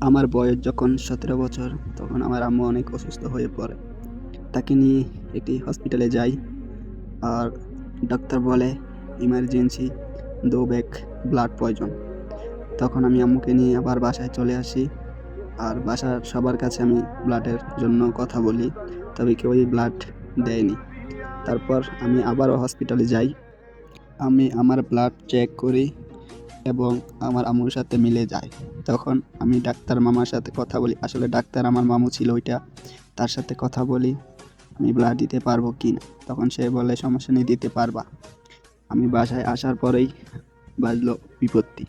আমার বয়স যখন সতেরো বছর, তখন আমার আম্মু অনেক অসুস্থ হয়ে পড়ে। তাকে নিয়ে একটি হসপিটালে যাই আর ডাক্তার বলে ইমার্জেন্সি দো ব্যাগ ব্লাড পয়জন তখন আমি আম্মুকে নিয়ে আবার বাসায় চলে আসি আর বাসার সবার কাছে আমি ব্লাডের জন্য কথা বলি, তবে কেউই ব্লাড দেয়নি। তারপর আমি আবারও হসপিটালে যাই। আমি আমার ব্লাড চেক করি এবং আমার আম্মুর সাথে মিলে যায়। তখন আমি ডাক্তার মামার সাথে কথা বলি। আসলে ডাক্তার আমার মামু ছিল ওইটা। তার সাথে কথা বলি, আমি ব্লাড দিতে পারব কি না তখন সে বলে, সমস্যা নেই, দিতে পারবা। আমি বাসায় আসার পরেই বাজলো বিপত্তি।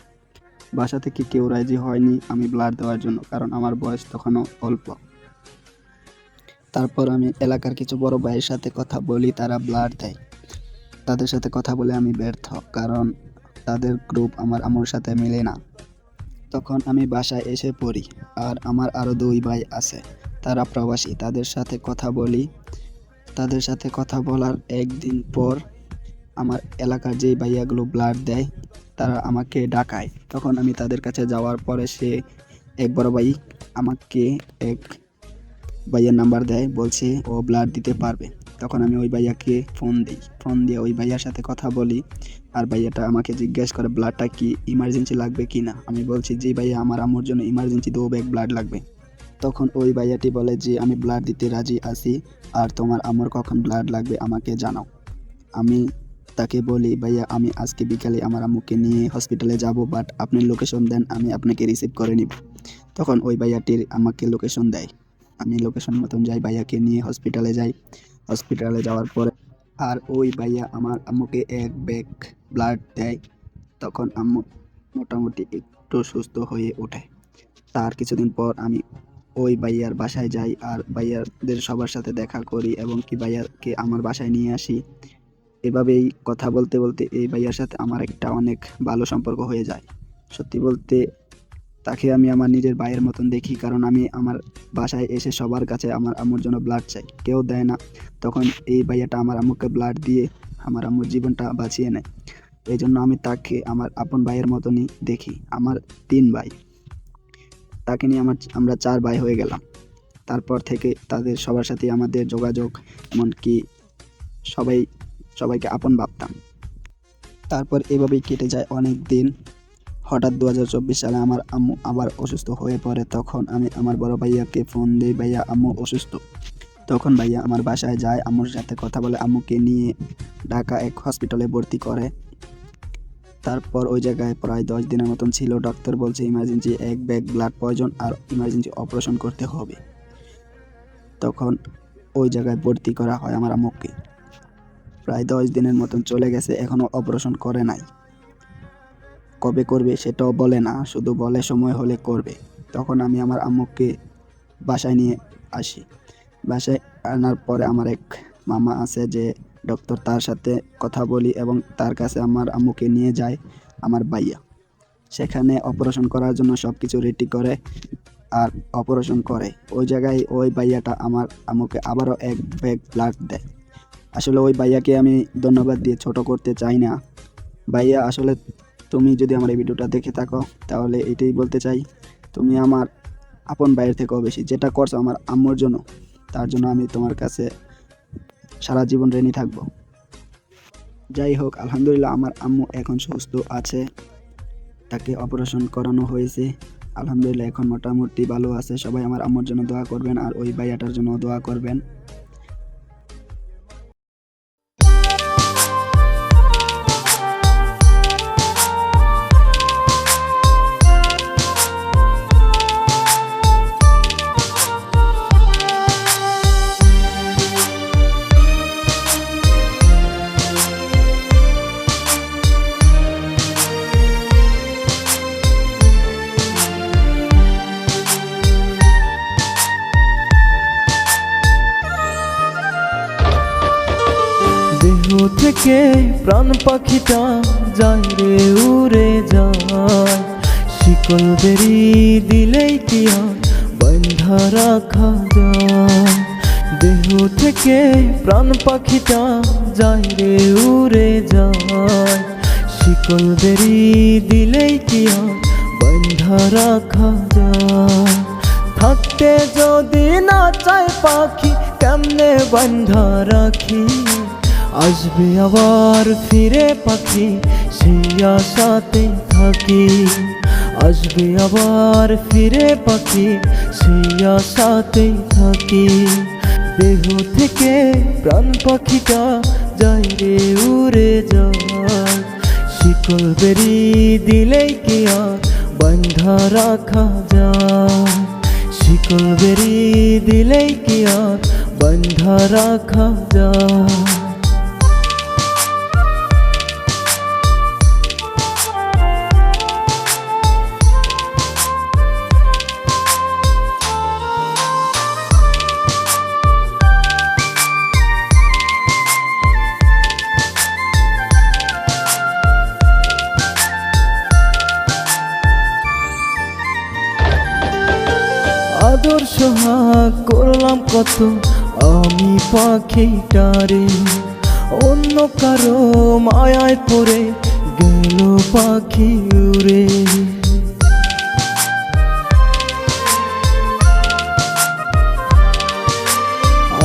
বাসা থেকে কেউ রাজি হয়নি আমি ব্লাড দেওয়ার জন্য, কারণ আমার বয়স তখনও অল্প। তারপর আমি এলাকার কিছু বড় ভাইয়ের সাথে কথা বলি, তারা ব্লাড দেয়। তাদের সাথে কথা বলে আমি ব্যর্থ, কারণ তাদের গ্রুপ আমার আম্মুর সাথে মেলে না। তখন আমি বাসায় এসে পড়ি আর আমার আরও দুই ভাই আছে। তারা প্রবাসী, তাদের সাথে কথা বলি। তাদের সাথে কথা বলার একদিন পর আমার এলাকার যেই ভাইয়াগুলো ব্লাড দেয়, তারা আমাকে ডাকায়। তখন আমি তাদের কাছে যাওয়ার পরে সে এক বড় ভাই আমাকে এক ভাইয়ের নাম্বার দেয়, বলছে ও ব্লাড দিতে পারবে। তখন আমি ওই ভাইয়াকে ফোন দিই। ফোন দিয়ে ওই ভাইয়ার সাথে কথা বলি। আর ভাইয়াটা আমাকে জিজ্ঞেস করে ব্লাডটা কি ইমার্জেন্সি লাগবে কি না? আমি বলছি যে ভাইয়া, আমার আম্মুর জন্য ইমার্জেন্সি দু ব্যাগ ব্লাড লাগবে। তখন ওই ভাইয়াটি বলে যে আমি ব্লাড দিতে রাজি আছি, আর তোমার আম্মুর কখন ব্লাড লাগবে আমাকে জানাও। আমি তাকে বলি, ভাইয়া, আমি আজকে বিকালে আমার আম্মুকে নিয়ে হসপিটালে যাব বাট আপনি লোকেশন দেন, আমি আপনাকে রিসিভ করে নিব। তখন ওই ভাইয়াটির আমাকে লোকেশন দেয়। আমি লোকেশন মতন যাই, ভাইয়াকে নিয়ে হসপিটালে যাই। হসপিটালে যাওয়ার পরে আর ওই ভাইয়া আমার আম্মুকে এক ব্যাগ ব্লাড দেয়। তখন আম্মু মোটামুটি একটু সুস্থ হয়ে ওঠে। তার কিছুদিন পর আমি ওই ভাইয়ার বাসায় যাই আর ভাইয়াদের সবার সাথে দেখা করি এবং কি ভাইয়াকে আমার বাসায় নিয়ে আসি। এভাবেই কথা বলতে বলতে এই ভাইয়ার সাথে আমার একটা অনেক ভালো সম্পর্ক হয়ে যায়। সত্যি বলতে তাকে আমি আমার নিজের ভাইয়ের মতন দেখি, কারণ আমি আমার বাসায় এসে সবার কাছে আমার আম্মুর জন্য ব্লাড চাই। কেউ দেয় না। তখন এই ভাইয়াটা আমার আম্মুকে ব্লাড দিয়ে আমার আম্মুর জীবনটা বাঁচিয়ে নেয়। এই জন্য আমি তাকে আমার আপন ভাইয়ের মতনই দেখি, আমার তিন ভাই। তাকে নিয়ে আমার, আমরা চার ভাই হয়ে গেলাম। তারপর থেকে তাদের সবার সাথে আমাদের যোগাযোগ, এমনকি সবাই, সবাইকে আপন ভাবতাম। তারপর এভাবেই কেটে যায় অনেক দিন। হঠাৎ দু হাজার চব্বিশ সালে আমার আম্মু আবার অসুস্থ হয়ে পড়ে, তখন আমি আমার বড় ভাইয়াকে ফোন দিই, ভাইয়া, আম্মু অসুস্থ। তখন ভাইয়া আমার বাসায় যায়, আম্মুর সাথে কথা বলে, আম্মুকে নিয়ে ঢাকা এক হসপিটালে ভর্তি করে। তারপর ওই জায়গায় প্রায় দশ দিনের মতন ছিল ডক্টর বলছে ইমার্জেন্সি এক ব্যাগ ব্লাড পয়জন আর ইমার্জেন্সি অপারেশন করতে হবে। তখন ওই জায়গায় ভর্তি করা হয় আমার আম্মুকে। প্রায় দশ দিনের মতন চলে গেছে এখনও অপারেশন করে নাই। কবে করবে সেটাও বলে না, শুধু বলে সময় হলে করবে। তখন আমি আমার আম্মুকে বাসায় নিয়ে আসি। বাসায় আনার পরে আমার এক মামা আছে যে ডক্টর, তার সাথে কথা বলি এবং তার কাছে আমার আম্মুকে নিয়ে যায় আমার ভাইয়া। সেখানে অপারেশন করার জন্য সব কিছু রেডি করে আর অপারেশন করে। ওই জায়গায় ওই ভাইয়াটা আমার আম্মুকে আবারও এক ব্যাগ ব্লাড দেয়। আসলে ওই ভাইয়াকে আমি ধন্যবাদ দিয়ে ছোট করতে চাই না। বাইয়া আসলে তুমি যদি আমার এই ভিডিওটা দেখে থাকো, তাহলে এটাই বলতে চাই, তুমি আমার আপন ভাইয়ের থেকেও বেশি যেটা করছ আমার আম্মুর জন্য, তার জন্য আমি তোমার কাছে সারা জীবন ঋণী থাকব। যাই হোক, আলহামদুলিল্লাহ আমার আম্মু এখন সুস্থ আছে, তাকে অপারেশন করানো হয়েছে। আলহামদুলিল্লাহ এখন মোটামুটি ভালো আছে, সবাই আমার আম্মুর জন্য দোয়া করবেন আর ওই ভাইয়াটার জন্য দোয়া করবেন। থেকে প্রাণ পাখিটা যায় রে, উড়ে যায়। শিকল বেরি দিলেই কি বন্ধা রাখা যায়। দেহ থেকে প্রাণ পাখিটা যায় রে, উড়ে যায়। শিকল বেরি দিলেই কি বন্ধ রাখা যায়। থাকতে যদি না চায় পাখি, কেমনে বন্ধা রাখি? আসবে আবার ফিরে পাখি, সেই আশাতে থাকি। আসবে আবার ফিরে পাখি, সেই আশাতে থাকি। দেহ থেকে প্রাণ পাখিটা যায় রে, উড়ে যায় শিকল বেরি দিলেই কি আর বন্ধা রাখা যায়? শিকল বেরি দিলেই কি আর বন্ধা রাখা যায়? আদর্শ হাক করলাম কত? আমি পাখিটারে অন্য কারও মায়ায় পড়ে গেল পাখি উড়ে।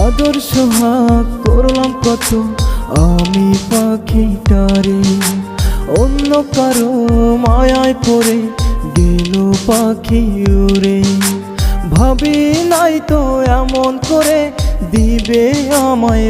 আদর্শ হাক করলাম কত? আমি পাখিটারে অন্য কারও মায়ায় পড়ে গেল পাখি উড়ে। ভাবি নাই তো এমন করে দিবে আমায়